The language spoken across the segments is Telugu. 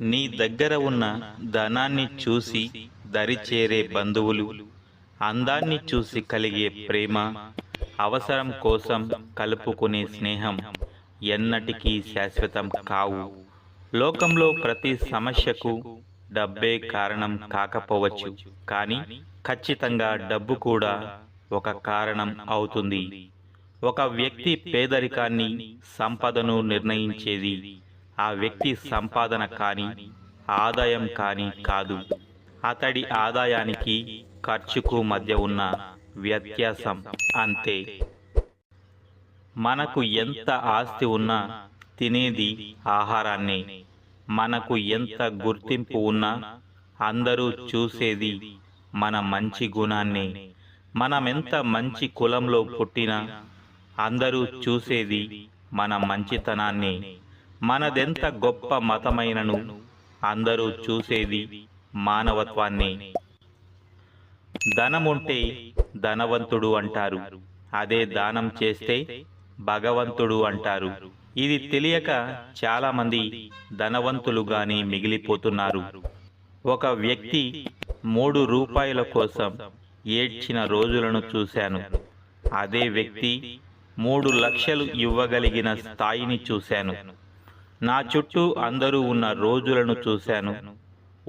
నీ దగ్గర ఉన్న ధనాన్ని చూసి దరిచేరే బంధువులు అందాన్ని చూసి కలిగే ప్రేమ అవసరం కోసం కలుపుకునే స్నేహం ఎన్నటికీ శాశ్వతం కావు. లోకంలో ప్రతి సమస్యకు డబ్బే కారణం కాకపోవచ్చు కానీ ఖచ్చితంగా డబ్బు కూడా ఒక కారణం అవుతుంది. ఒక వ్యక్తి పేదరికాన్ని సంపదను నిర్ణయించేది ఆ వ్యక్తి సంపాదన కానీ ఆదాయం కానీ కాదు. అతడి ఆదాయానికి ఖర్చుకు మధ్య ఉన్న వ్యత్యాసం అంతే. మనకు ఎంత ఆస్తి ఉన్నా తినేది ఆహారాన్నే. మనకు ఎంత గుర్తింపు ఉన్నా అందరూ చూసేది మన మంచి గుణాన్నే. మనమెంత మంచి కులంలో పుట్టినా అందరూ చూసేది మన మంచితనాన్నే. మనదెంత గొప్ప మతమైనను అందరూ చూసేది మానవత్వాన్ని. ధనముంటే ధనవంతుడు అంటారు. అదే దానం చేస్తే భగవంతుడు అంటారు. ఇది తెలియక చాలామంది ధనవంతులుగానే మిగిలిపోతున్నారు. ఒక వ్యక్తి మూడు రూపాయల కోసం ఏడ్చిన రోజులను చూశాను. అదే వ్యక్తి మూడు లక్షలు ఇవ్వగలిగిన స్థాయిని చూశాను. నా చుట్టూ అందరూ ఉన్న రోజులను చూశాను.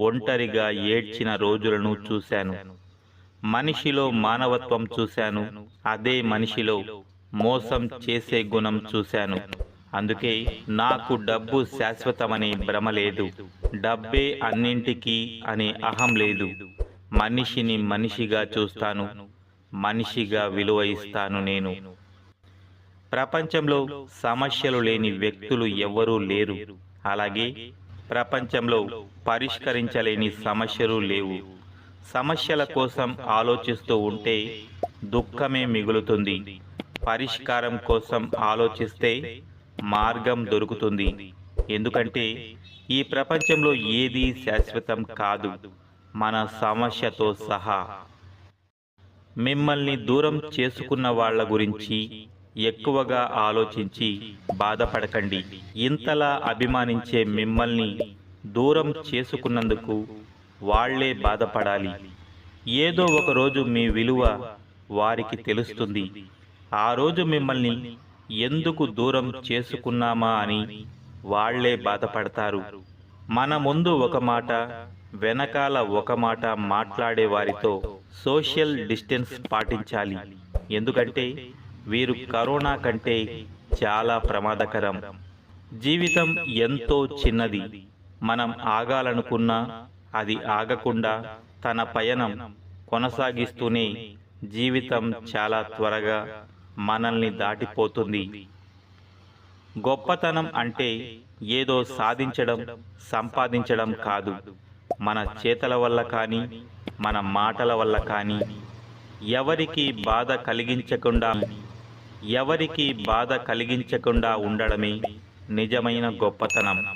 ఒంటరిగా ఏడ్చిన రోజులను చూశాను. మనిషిలో మానవత్వం చూశాను. అదే మనిషిలో మోసం చేసే గుణం చూశాను. అందుకే నాకు డబ్బు శాశ్వతమనే భ్రమ లేదు. డబ్బే అన్నింటికీ అనే అహం లేదు. మనిషిని మనిషిగా చూస్తాను. మనిషిగా విలువ ఇస్తాను నేను. ప్రపంచంలో సమస్యలు లేని వ్యక్తులు ఎవ్వరూ లేరు. అలాగే ప్రపంచంలో పరిష్కరించలేని సమస్యలు లేవు. సమస్యల కోసం ఆలోచిస్తూ ఉంటే దుఃఖమే మిగులుతుంది. పరిష్కారం కోసం ఆలోచిస్తే మార్గం దొరుకుతుంది. ఎందుకంటే ఈ ప్రపంచంలో ఏదీ శాశ్వతం కాదు. మన సమస్యతో సహా. మిమ్మల్ని దూరం చేసుకున్న వాళ్ళ గురించి ఎక్కువగా ఆలోచించి బాధపడకండి. ఇంతలా అభిమానించే మిమ్మల్ని దూరం చేసుకున్నందుకు వాళ్ళే బాధపడాలి. ఏదో ఒక రోజు మీ విలువ వారికి తెలుస్తుంది. ఆ రోజు మిమ్మల్ని ఎందుకు దూరం చేసుకున్నామా అని వాళ్ళే బాధపడతారు. మన ముందు ఒక మాట వెనకాల ఒక మాట మాట్లాడే వారితో సోషల్ డిస్టెన్స్ పాటించాలి. ఎందుకంటే వీరు కరోనా కంటే చాలా ప్రమాదకరం. జీవితం ఎంతో చిన్నది. మనం ఆగాలనుకున్నా అది ఆగకుండా తన పయనం కొనసాగిస్తూనే జీవితం చాలా త్వరగా మనల్ని దాటిపోతుంది. గొప్పతనం అంటే ఏదో సాధించడం సంపాదించడం కాదు. మన చేతల వల్ల కానీ మన మాటల వల్ల కానీ ఎవరికి బాధ కలిగించకుండా ఎవరికి బాధ కలిగించకుండా ఉండడమే నిజమైన గొప్పతనం.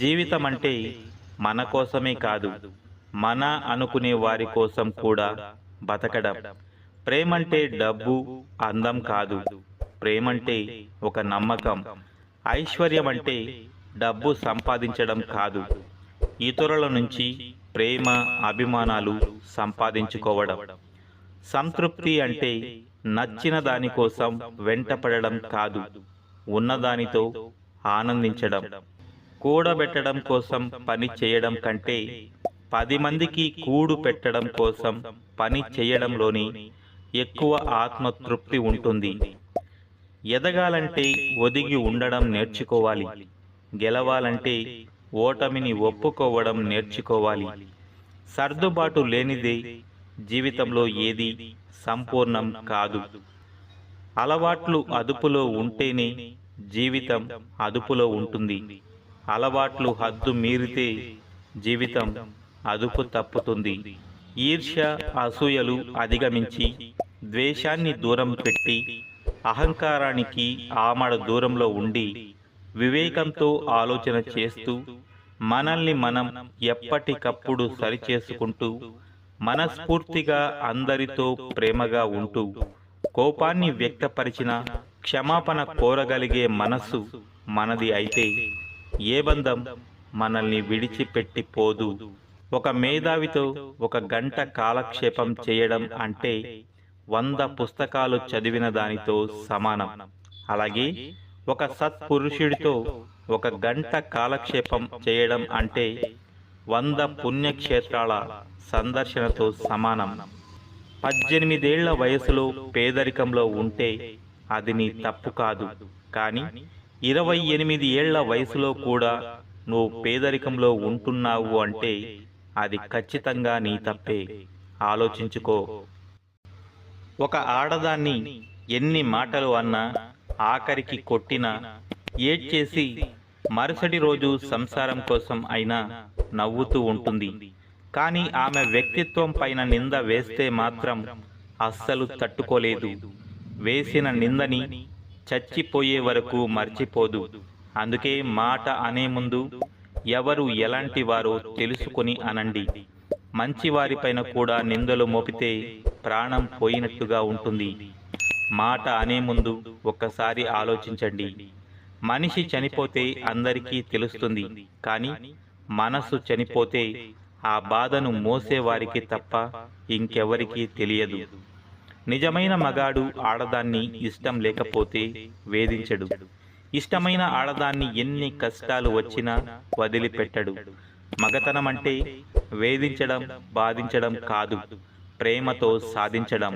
జీవితం అంటే మన కోసమే కాదు మన అనుకునే వారి కోసం కూడా బతకడం. ప్రేమంటే డబ్బు అందం కాదు. ప్రేమంటే ఒక నమ్మకం. ఐశ్వర్యం అంటే డబ్బు సంపాదించడం కాదు. ఇతరుల నుంచి ప్రేమ అభిమానాలు సంపాదించుకోవడం. సంతృప్తి అంటే నచ్చిన దానికోసం వెంటపడడం కాదు ఉన్నదానితో ఆనందించడం కూడబెట్టడం కోసం పని చేయడం కంటే పది మందికి కూడు పెట్టడం కోసం పని చేయడంలోని ఎక్కువ ఆత్మతృప్తి ఉంటుంది. ఎదగాలంటే ఒదిగి ఉండడం నేర్చుకోవాలి గెలవాలంటే ఓటమిని ఒప్పుకోవడం నేర్చుకోవాలి. సర్దుబాటు లేనిదే జీవితంలో ఏది సంపూర్ణం కాదు. అలవాట్లు అదుపులో ఉంటేనే జీవితం అదుపులో ఉంటుంది. అలవాట్లు హద్దు మీరితే జీవితం అదుపు తప్పుతుంది. ఈర్ష్య అసూయలు అధిగమించి ద్వేషాన్ని దూరం పెట్టి అహంకారానికి ఆమడ దూరంలో ఉండి వివేకంతో ఆలోచన చేస్తూ మనల్ని మనం ఎప్పటికప్పుడు సరిచేసుకుంటూ మనస్ఫూర్తిగా అందరితో ప్రేమగా ఉంటూ కోపాన్ని వ్యక్తపరిచిన క్షమాపణ కోరగలిగే మనస్సు మనది అయితే ఏ బంధం మనల్ని విడిచిపెట్టి పోదు. ఒక మేధావితో ఒక గంట కాలక్షేపం చేయడం అంటే వంద పుస్తకాలు చదివిన దానితో సమానం. అలాగే ఒక సత్పురుషుడితో ఒక గంట కాలక్షేపం చేయడం అంటే వంద పుణ్యక్షేత్రాల సందర్శనతో సమానం. పద్దెనిమిదేళ్ళ వయసులో పేదరికంలో ఉంటే అది నీ తప్పు కాదు. కానీ ఇరవై ఎనిమిది ఏళ్ళ వయసులో కూడా నువ్వు పేదరికంలో ఉంటున్నావు అంటే అది ఖచ్చితంగా నీ తప్పే. ఆలోచించుకో. ఒక ఆడదాన్ని ఎన్ని మాటలు అన్నా ఆఖరికి కొట్టినా ఏడ్చేసి మరుసటి రోజు సంసారం కోసం అయినా నవ్వుతూ ఉంటుంది. కానీ ఆమె వ్యక్తిత్వం పైన నింద వేస్తే మాత్రం అస్సలు తట్టుకోలేదు. వేసిన నిందని చచ్చిపోయే వరకు మర్చిపోదు. అందుకే మాట అనే ముందు ఎవరు ఎలాంటి వారో తెలుసుకొని అనండి. మంచి వారిపైన కూడా నిందలు మోపితే ప్రాణం పోయినట్టుగా ఉంటుంది. మాట అనే ముందు ఒక్కసారి ఆలోచించండి. మనిషి చనిపోతే అందరికీ తెలుస్తుంది కానీ మనసు చనిపోతే ఆ బాధను మోసేవారికి తప్ప ఇంకెవరికీ తెలియదు. నిజమైన మగాడు ఆడదాన్ని ఇష్టం లేకపోతే వేధించడు. ఇష్టమైన ఆడదాన్ని ఎన్ని కష్టాలు వచ్చినా వదిలిపెట్టడు. మగతనం అంటే వేధించడం బాధించడం కాదు ప్రేమతో సాధించడం.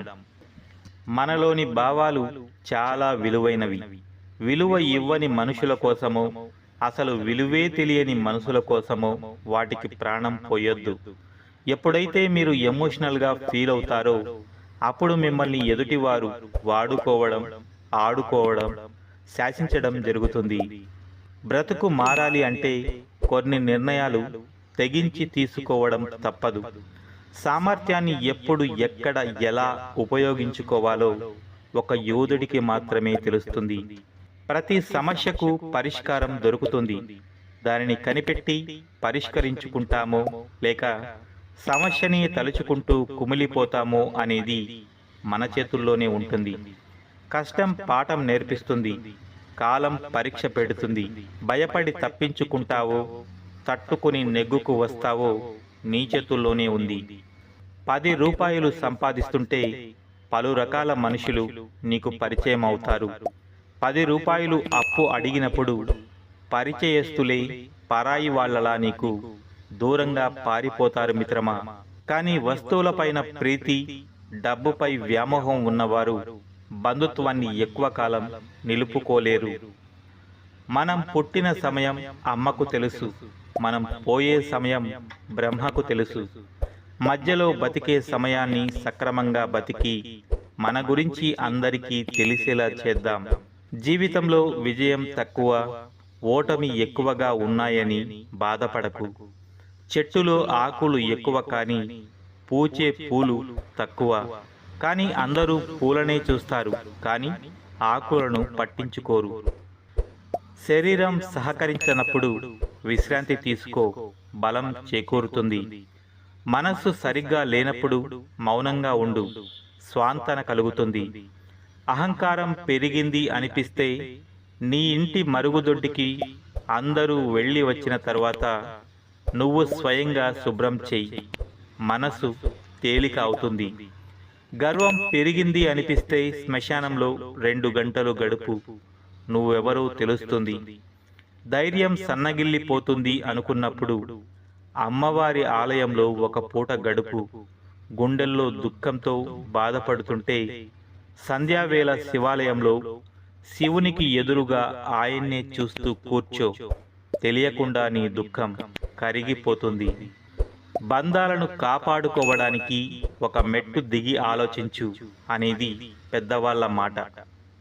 మనలోని భావాలు చాలా విలువైనవి. విలువ ఇవ్వని మనుషుల కోసము అసలు విలువే తెలియని మనుషుల కోసము వాటికి ప్రాణం పోయొద్దు. ఎప్పుడైతే మీరు ఎమోషనల్గా ఫీల్ అవుతారో అప్పుడు మిమ్మల్ని ఎదుటివారు వాడుకోవడం ఆడుకోవడం శాసించడం జరుగుతుంది. బ్రతుకు మారాలి అంటే కొన్ని నిర్ణయాలు తెగించి తీసుకోవడం తప్పదు. సామర్థ్యాన్ని ఎప్పుడు ఎక్కడ ఎలా ఉపయోగించుకోవాలో ఒక యోధుడికి మాత్రమే తెలుస్తుంది. ప్రతి సమస్యకు పరిష్కారం దొరుకుతుంది. దానిని కనిపెట్టి పరిష్కరించుకుంటామో లేక సమస్యని తలుచుకుంటూ కుమిలిపోతామో అనేది మన చేతుల్లోనే ఉంటుంది. కష్టం పాఠం నేర్పిస్తుంది. కాలం పరీక్ష పెడుతుంది. భయపడి తప్పించుకుంటావో తట్టుకుని నెగ్గుకు వస్తావో నీ చేతుల్లోనే ఉంది. పది రూపాయలు సంపాదిస్తుంటే పలు రకాల మనుషులు నీకు పరిచయం అవుతారు పది రూపాయలు అప్పు అడిగినప్పుడు పరిచయస్తులే పరాయి వాళ్ళలా నీకు దూరంగా పారిపోతారు మిత్రమా? కానీ వస్తువులపైన ప్రీతి డబ్బుపై వ్యామోహం ఉన్నవారు బంధుత్వాన్ని ఎక్కువ కాలం నిలుపుకోలేరు. మనం పుట్టిన సమయం అమ్మకు తెలుసు మనం పోయే సమయం బ్రహ్మకు తెలుసు. మధ్యలో బతికే సమయాన్ని సక్రమంగా బతికి మన గురించి అందరికీ తెలిసేలా చేద్దాం. జీవితంలో విజయం తక్కువ ఓటమి ఎక్కువగా ఉన్నాయని బాధపడకు. చెట్టులో ఆకులు ఎక్కువ కానీ పూచే పూలు తక్కువ. కానీ అందరూ పూలనే చూస్తారు కానీ ఆకులను పట్టించుకోరు. శరీరం సహకరించినప్పుడు విశ్రాంతి తీసుకో బలం చేకూరుతుంది. మనస్సు సరిగ్గా లేనప్పుడు మౌనంగా ఉండు స్వాంతన కలుగుతుంది. అహంకారం పెరిగింది అనిపిస్తే నీ ఇంటి మరుగుదొడ్డికి అందరూ వెళ్ళి వచ్చిన తర్వాత నువ్వు స్వయంగా శుభ్రం చెయ్యి మనసు తేలిక అవుతుంది. గర్వం పెరిగింది అనిపిస్తే శ్మశానంలో రెండు గంటలు గడుపు. నువ్వెవరో తెలుస్తుంది. ధైర్యం సన్నగిల్లిపోతుంది అనుకున్నప్పుడు అమ్మవారి ఆలయంలో ఒక పూట గడుపు. గుండెల్లో దుఃఖంతో బాధపడుతుంటే సంధ్యావేళ శివాలయంలో శివునికి ఎదురుగా ఆయన్నే చూస్తూ కూర్చో. తెలియకుండా నీ దుఃఖం కరిగిపోతుంది. బంధాలను కాపాడుకోవడానికి ఒక మెట్టు దిగి ఆలోచించు అనేది పెద్దవాళ్ళ మాట.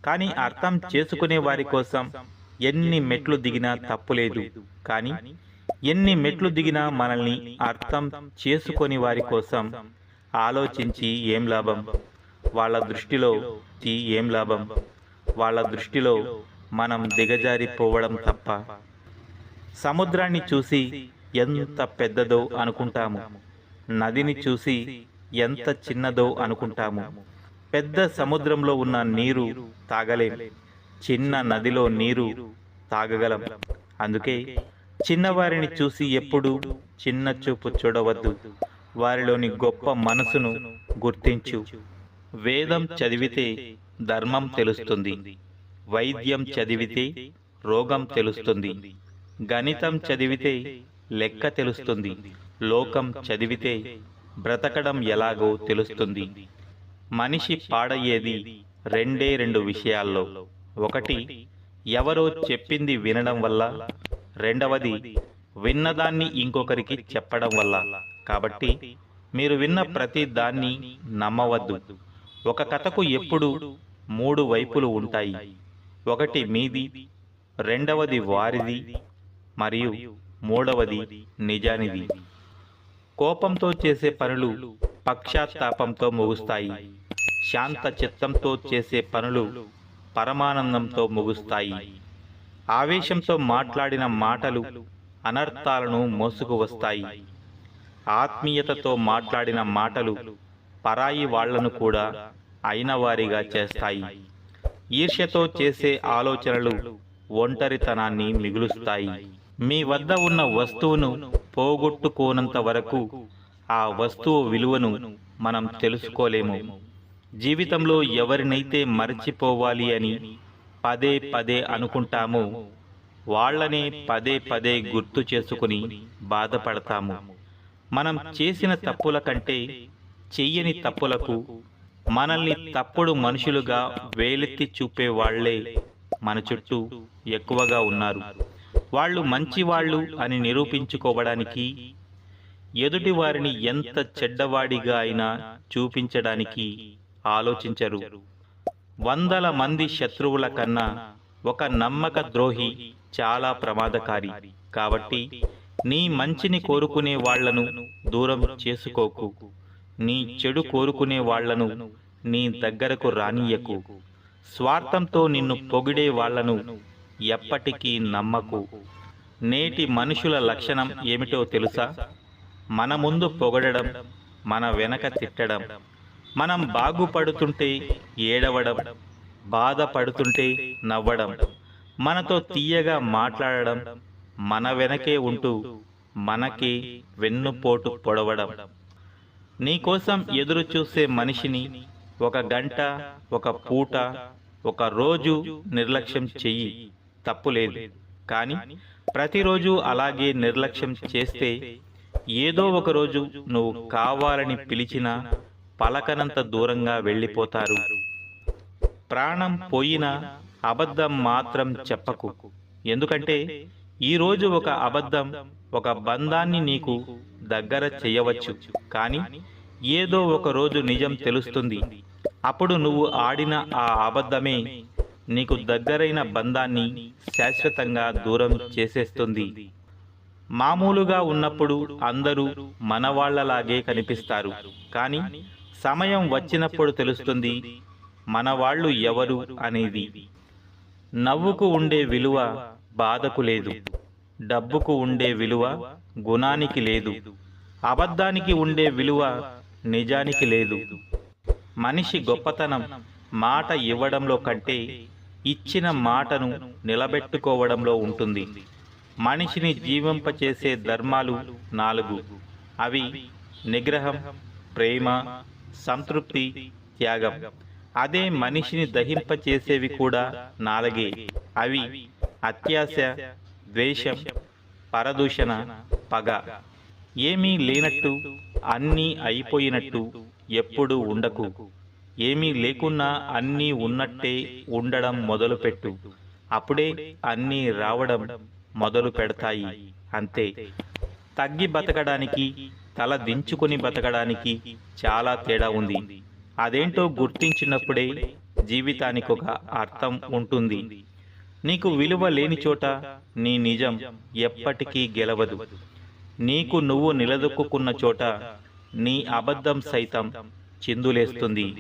కానీ అర్థం చేసుకునే వారి కోసం ఎన్ని మెట్లు దిగినా తప్పులేదు కానీ ఎన్ని మెట్లు దిగినా మనల్ని అర్థం చేసుకొని వారి కోసం ఆలోచించి ఏం లాభం? వాళ్ళ దృష్టిలో తీ ఏం లాభం? వాళ్ళ దృష్టిలో మనం దిగజారిపోవడం తప్ప. సముద్రాన్ని చూసి ఎంత పెద్దదో అనుకుంటాము. నదిని చూసి ఎంత చిన్నదో అనుకుంటాము. పెద్ద సముద్రంలో ఉన్న నీరు తాగలేం. చిన్న నదిలో నీరు తాగగలం. అందుకే చిన్నవారిని చూసి ఎప్పుడూ చిన్న చూపు చూడవద్దు. వారిలోని గొప్ప మనసును గుర్తించు. వేదం చదివితే ధర్మం తెలుస్తుంది వైద్యం చదివితే రోగం తెలుస్తుంది గణితం చదివితే లెక్క తెలుస్తుంది లోకం చదివితే బ్రతకడం ఎలాగో తెలుస్తుంది. మనిషి పాడయ్యేది రెండే రెండు విషయాల్లో. ఒకటి ఎవరో చెప్పింది వినడం వల్ల. రెండవది విన్నదాన్ని ఇంకొకరికి చెప్పడం వల్ల. కాబట్టి మీరు విన్న ప్రతి దాన్ని నమ్మవద్దు. ఒక కథకు ఎప్పుడు మూడు వైపులు ఉంటాయి. ఒకటి మీది రెండవది వారిది మరియు మూడవది నిజానిది. కోపంతో చేసే పనులు పక్షాత్తాపంతో ముగుస్తాయి. శాంత చిత్తంతో చేసే పనులు పరమానందంతో ముగుస్తాయి. ఆవేశంతో మాట్లాడిన మాటలు అనర్థాలను మోసుకు వస్తాయి. ఆత్మీయతతో మాట్లాడిన మాటలు పరాయి వాళ్ళను కూడా అయిన వారిగా చేస్తాయి. ఈర్ష్యతో చేసే ఆలోచనలు ఒంటరితనాన్ని మిగులుస్తాయి. మీ వద్ద ఉన్న వస్తువును పోగొట్టుకోనంత వరకు ఆ వస్తువు విలువను మనం తెలుసుకోలేము. జీవితంలో ఎవరినైతే మరచిపోవాలి అని పదే పదే అనుకుంటామో వాళ్ళనే పదే పదే గుర్తు చేసుకుని బాధపడతాము. మనం చేసిన తప్పుల కంటే చెయ్యని తప్పులకు మనల్ని తప్పుడు మనుషులుగా వేలెత్తి చూపే వాళ్ళే మన చుట్టూ ఎక్కువగా ఉన్నారు. వాళ్ళు మంచివాళ్ళు అని నిరూపించుకోవడానికి ఎదుటి వారిని ఎంత చెడ్డవాడిగా అయినా చూపించడానికి ఆలోచించరు. వందల మంది శత్రువుల కన్నా ఒక నమ్మక ద్రోహి చాలా ప్రమాదకారి. కాబట్టి నీ మంచిని కోరుకునే వాళ్ళను దూరం చేసుకోకు. నీ చెడు కోరుకునే వాళ్ళను నీ దగ్గరకు రానియకు స్వార్థంతో నిన్ను పొగిడే వాళ్ళను ఎప్పటికీ నమ్మకు. నేటి మనుషుల లక్షణం ఏమిటో తెలుసా? మన ముందు పొగడడం మన వెనక తిట్టడం మనం బాగుపడుతుంటే ఏడవడం బాధపడుతుంటే నవ్వడం మనతో తీయగా మాట్లాడడం మన వెనకే ఉంటూ మనకి వెన్నుపోటు పొడవడం. నీకోసం ఎదురు చూసే మనిషిని ఒక గంట ఒక పూట ఒక రోజు నిర్లక్ష్యం చెయ్యి. తప్పులేదు కానీ ప్రతిరోజు అలాగే నిర్లక్ష్యం చేస్తే ఏదో ఒక రోజు నువ్వు కావాలని పిలిచినా పలకనంత దూరంగా వెళ్ళిపోతారు. ప్రాణం పోయినా అబద్ధం మాత్రం చెప్పకు. ఎందుకంటే ఈరోజు ఒక అబద్ధం ఒక బంధాన్ని నీకు దగ్గర చేయవచ్చు కానీ ఏదో ఒక రోజు నిజం తెలుస్తుంది. అప్పుడు నువ్వు ఆడిన ఆ అబద్ధమే నీకు దగ్గరైన బంధాన్ని శాశ్వతంగా దూరం చేసేస్తుంది. మామూలుగా ఉన్నప్పుడు అందరూ మనవాళ్ళలాగే కనిపిస్తారు కానీ సమయం వచ్చినప్పుడు తెలుస్తుంది మనవాళ్ళు ఎవరు అనేది. నవ్వుకు ఉండే విలువ బాధకు లేదు. డబ్బుకు ఉండే విలువ గుణానికి లేదు. అబద్ధానికి ఉండే విలువ నిజానికి లేదు. మనిషి గొప్పతనం మాట ఇవ్వడంలో కంటే ఇచ్చిన మాటను నిలబెట్టుకోవడంలో ఉంటుంది. మనిషిని జీవింపచేసే ధర్మాలు నాలుగు. అవి నిగ్రహం ప్రేమ సంతృప్తి త్యాగం. అదే మనిషిని దహింపచేసేవి కూడా నాలుగే. అవి అత్యాశ ద్వేషం పరదూషణ పగ. ఏమీ లేనట్టు అన్నీ అయిపోయినట్టు ఎప్పుడూ ఉండకు. ఏమీ లేకున్నా అన్నీ ఉన్నట్టే ఉండడం మొదలుపెట్టు. అప్పుడే అన్నీ రావడం మొదలు పెడతాయి అంతే. తగ్గి బతకడానికి తల దించుకొని బతకడానికి చాలా తేడా ఉంది. అదేంటో గుర్తించినప్పుడే జీవితానికి ఒక అర్థం ఉంటుంది. నీకు విలువ లేని చోట నీ నిజం ఎప్పటికీ గెలవదు. నీకు నువ్వు నిలదొక్కున్న చోట నీ అబద్ధం సైతం చిందులేస్తుంది.